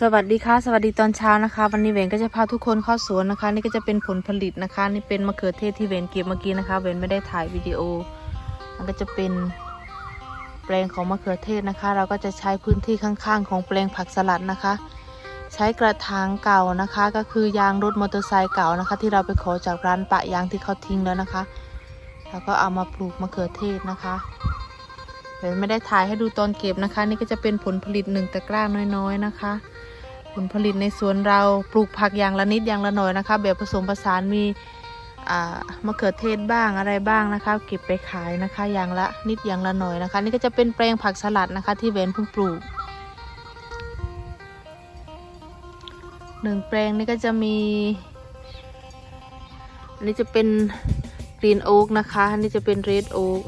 สวัสดีค่ะ สวัสดีตอนเช้านะคะ วันนี้เวนก็จะพาทุกคนเข้าสวนนะคะ นี่ก็จะเป็นผลผลิตนะคะ นี่เป็นมะเขือเทศที่เวนเก็บเมื่อกี้นะคะเวนไม่ได้ถ่ายวิดีโอมันก็จะเป็นแปลงของมะเขือเทศนะคะ เราก็จะใช้พื้นที่ข้างๆ ของแปลงผักสลัดนะคะ ใช้กระถางเก่านะคะ ก็คือยางรถมอเตอร์ไซค์เก่านะคะ ที่เราไปขอจากร้านปะยางที่เขาทิ้งแล้วนะคะแล้วก็เอามาปลูกมะเขือเทศนะคะเวนไม่ได้ถ่ายให้ดูตอนเก็บนะคะ นี่ก็จะเป็นผลผลิตหนึ่งตะกร้าน้อยๆนะคะ ผลผลิตในสวนเราปลูกผักอย่างละนิดอย่างละหน่อยนะคะ แบบผสมผสานมีมะเขือเทศบ้างอะไรบ้างนะคะ เก็บไปขายนะคะ อย่างละนิดอย่างละหน่อยนะคะ นี่ก็จะเป็นแปลงผักสลัดนะคะ ที่เวนเพิ่งปลูกหนึ่งแปลงนี่ก็จะมีอันนี้จะเป็นกรีนโอ๊กนะคะอันนี้จะเป็นเรดโอ๊ก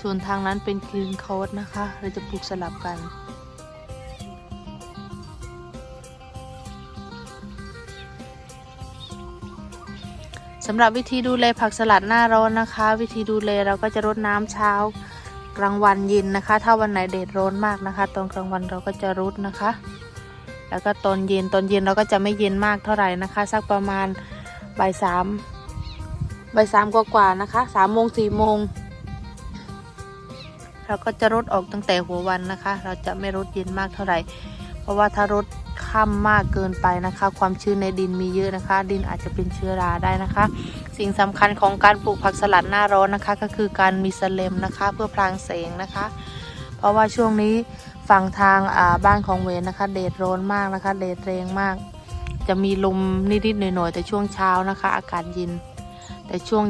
ส่วนทางนั้นเป็นกรีนคอร์ดนะคะ เราจะปลูกสลับกัน สำหรับวิธีดูแลผักสลัดหน้าร้อนนะคะ วิธีดูแลเราก็จะรดน้ำเช้ากลางวันเย็นนะคะ ถ้าวันไหนแดดร้อนมากนะคะ ตอนกลางวันเราก็จะรดนะคะ แล้วก็ตอนเย็นตอนเย็นเราก็จะไม่เย็นมากเท่าไหร่นะคะ สักประมาณบ่ายสามบ่ายสามกว่าๆนะคะสามโมงสี่โมงเราก็จะรดออกตั้งแต่หัววันนะคะ เราจะไม่รดเย็นมากเท่าไหร่ เพราะว่าถ้ารด ค่ำมากเกินไปนะคะ ความชื้นในดินมีเยอะนะคะ ดินอาจจะเป็นเชื้อราได้นะคะ สิ่งสำคัญของการปลูกผักสลัดหน้าร้อนนะคะ ก็คือการมีสเลมนะคะ เพื่อพรางแสงนะคะ เพราะว่าช่วงนี้ฝั่งทางบ้านของเวนนะคะแดดร้อนมากนะคะแดดแรงมาก จะมีลมนิดๆหน่อยๆแต่ช่วงเช้านะคะ อากาศเย็นแต่ช่วง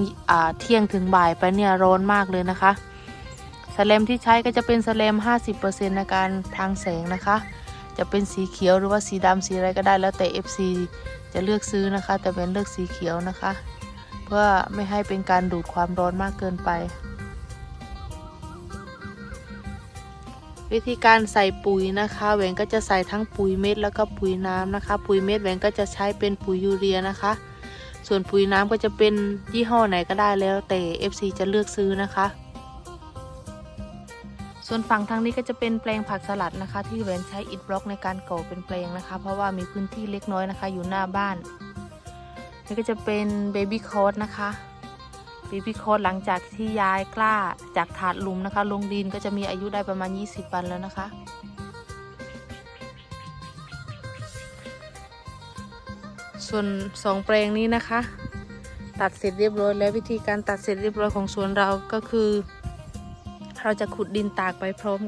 เที่ยงถึงบ่ายไปเนี่ยร้อนมากเลยนะคะสเลมที่ใช้ก็จะเป็นสเลม50%ในการพรางแสงนะคะ จะเป็นสีเขียวหรือว่าสีดำสีอะไรก็ได้แล้วแต่ FC จะเลือกซื้อนะคะ แต่เป็นเลือกสีเขียวนะคะ เพื่อไม่ให้เป็นการดูดความร้อนมากเกินไป วิธีการใส่ปุ๋ยนะคะแหวนก็จะใส่ทั้งปุ๋ยเม็ดแล้วก็ปุ๋ยน้ำนะคะ ปุ๋ยเม็ดแหวนก็จะใช้เป็นปุ๋ยยูเรียนะคะ ส่วนปุ๋ยน้ำก็จะเป็นยี่ห้อไหนก็ได้แล้วแต่ FC จะเลือกซื้อนะคะ ส่วนฝั่งทางนี้ก็จะเป็นแปลงผักสลัดนะคะ ที่แหวนใช้อิฐบล็อกในการก่อเป็นแปลงนะคะ เพราะว่ามีพื้นที่เล็กน้อยนะคะ อยู่หน้าบ้านนี่ก็จะเป็นเบบี้คอร์ดนะคะเบบี้คอร์ดหลังจากที่ย้ายกล้าจากถาดหลุมนะคะ ลงดินก็จะมีอายุได้ประมาณ 20 วันแล้วนะคะส่วนสองแปลงนี้นะคะ ตัดเสร็จเรียบร้อยแล้ววิธีการตัดเสร็จเรียบร้อยของสวนเราก็คือ เราจะขุดดินตากไปพร้อม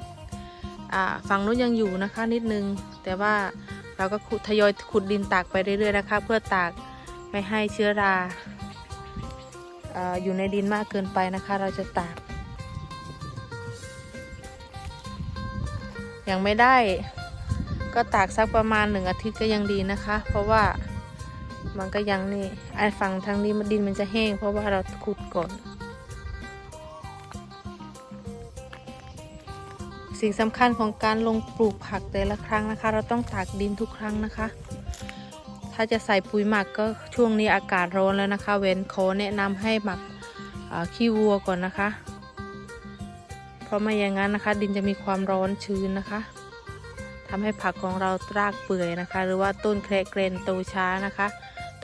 อฝั่งนู้นยังอยู่นะคะนิดนึง แต่ว่าเราก็ขุดทยอยขุดดินตากไปเรื่อยๆนะคะ เพื่อตากไม่ให้เชื้อราออยู่ในดินมากเกินไปนะคะ เราจะตากยังไม่ได้ก็ตากสักประมาณหนึ่งอาทิตย์ก็ยังดีนะคะ เพราะว่ามันก็ยังนี่ไอ้ฝั่งทางนี้มันดินมันจะแห้ง เพราะว่าเราขุดก่อน สิ่งสำคัญของการลงปลูกผักแต่ละครั้งนะคะ เราต้องตากดินทุกครั้งนะคะ ถ้าจะใส่ปุ๋ยหมักก็ช่วงนี้อากาศร้อนแล้วนะคะ เว้นขอแนะนำให้หมักขี้วัวก่อนนะคะ เพราะไม่อย่างนั้นนะคะ ดินจะมีความร้อนชื้นนะคะทำให้ผักของเรารากเปื่อยนะคะ หรือว่าต้นแครเกรนโตช้านะคะ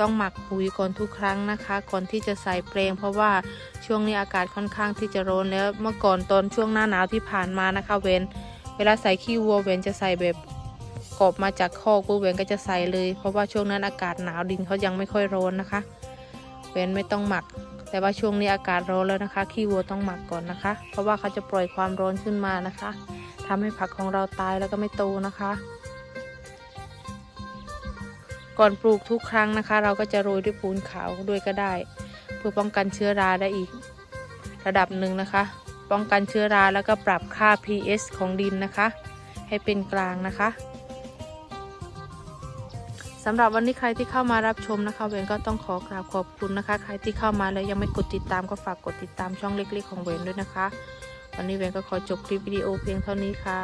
ต้องหมักปุ๋ยก่อนทุกครั้งนะคะ ก่อนที่จะใส่เปลง เพราะว่าช่วงนี้อากาศค่อนข้างที่จะร้อนแล้วเมื่อก่อนตอนช่วงหน้าหนาวที่ผ่านมานะคะ เวนเวลาใส่ขี้วัวเวนจะใส่แบบกรอบมาจากคอกปุ๊บเวนก็จะใส่เลย เพราะว่าช่วงนั้นอากาศหนาวดินเขายังไม่ค่อยร้อนนะคะ เวนไม่ต้องหมัก แต่ว่าช่วงนี้อากาศร้อนแล้วนะคะ ขี้วัวต้องหมักก่อนนะคะ เพราะว่าเขาจะปล่อยความร้อนขึ้นมานะคะทำให้ผักของเราตายแล้วก็ไม่โตนะคะ ก่อนปลูกทุกครั้งนะคะ เราก็จะโรยด้วยปูนขาวด้วยก็ได้ เพื่อป้องกันเชื้อราได้อีก ระดับหนึ่งนะคะ ป้องกันเชื้อราแล้วก็ปรับค่า pH ของดินนะคะ ให้เป็นกลางนะคะสำหรับวันนี้ใครที่เข้ามารับชมนะคะเวนก็ต้องขอกราบขอบคุณนะคะ ใครที่เข้ามาแล้วยังไม่กดติดตามก็ฝากกดติดตามช่องเล็กๆของเวนด้วยนะคะ วันนี้เวนก็ขอจบคลิปวิดีโอเพียงเท่านี้ค่ะ